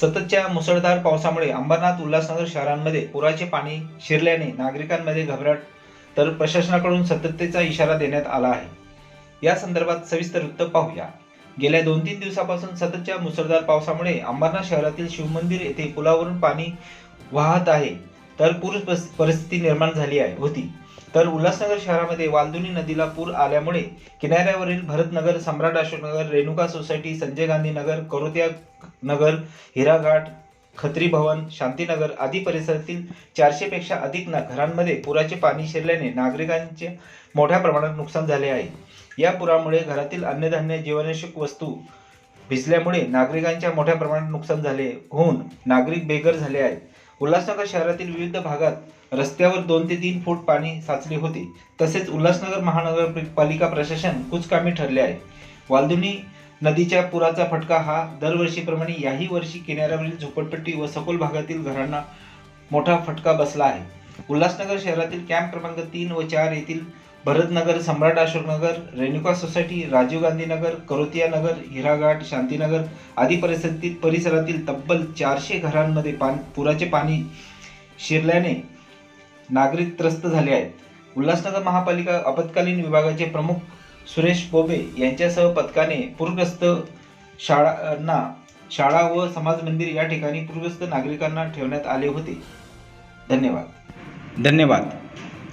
सततच्या मुसळधार पावसामुळे अंबरनाथ उल्हासनगर शहरांमध्ये पुराचे पाणी शिरल्याने नागरिकांमध्ये घबराट तर प्रशासनाकडून सतततेचा इशारा देण्यात आला आहे. या संदर्भात सविस्तर वृत्त पाहूया. गेल्या दोन तीन दिवसापासून सततच्या मुसळधार पावसामुळे अंबरनाथ शहरातील शिवमंदिर येथे पुलावरून पाणी वाहत आहे. तर पूर परिस्थिती निर्माण झाली आहे होती. तर उल्हासनगर शहरामध्ये वालदुनी नदीला पूर आल्यामुळे किनाऱ्यावरील भरतनगर सम्राट अशोकनगर रेणुका सोसायटी संजय गांधी नगर करोत्या नगर हिराघाट खत्री भवन शांतीनगर आदी परिसरातील चारशेपेक्षा अधिक ना- घरांमध्ये पुराचे पाणी शिरल्याने नागरिकांचे मोठ्या प्रमाणात नुकसान झाले आहे. या पुरामुळे घरातील अन्नधान्य जीवनावश्यक वस्तू भिजल्यामुळे नागरिकांच्या मोठ्या प्रमाणात नुकसान झाले होऊन नागरिक बेघर झाले आहेत. उल्हासनगर शहरातील विविध भागात रस्त्यावर दोन ते तीन फूट पाणी साचले होते. तसेच उल्हासनगर महानगरपालिका प्रशासन कुचकामी ठरले आहे. वालदुनी नदीच्या पुराचा फटका हा दरवर्षीप्रमाणे याही वर्षी किनाऱ्यावरील झोपडपट्टी व सखोल भागातील घरांना मोठा फटका बसला आहे. उल्हासनगर शहरातील कॅम्प क्रमांक तीन व चार येथील भरतनगर सम्राट अशोकनगर रेणुका सोसायटी राजीव गांधी नगर करोतिया नगर हिराघाट शांतीनगर आदी परिस्थितीत परिसरातील तब्बल चारशे घरांमध्ये पान पुराचे पाणी शिरल्याने नागरिक त्रस्त झाले आहेत. उल्हासनगर महापालिका आपत्कालीन विभागाचे प्रमुख सुरेश बोबे यांच्यासह पथकाने पूरग्रस्त शाळांना शाळा व समाज मंदिर या ठिकाणी पूरग्रस्त नागरिकांना ठेवण्यात आले होते. धन्यवाद. धन्यवाद.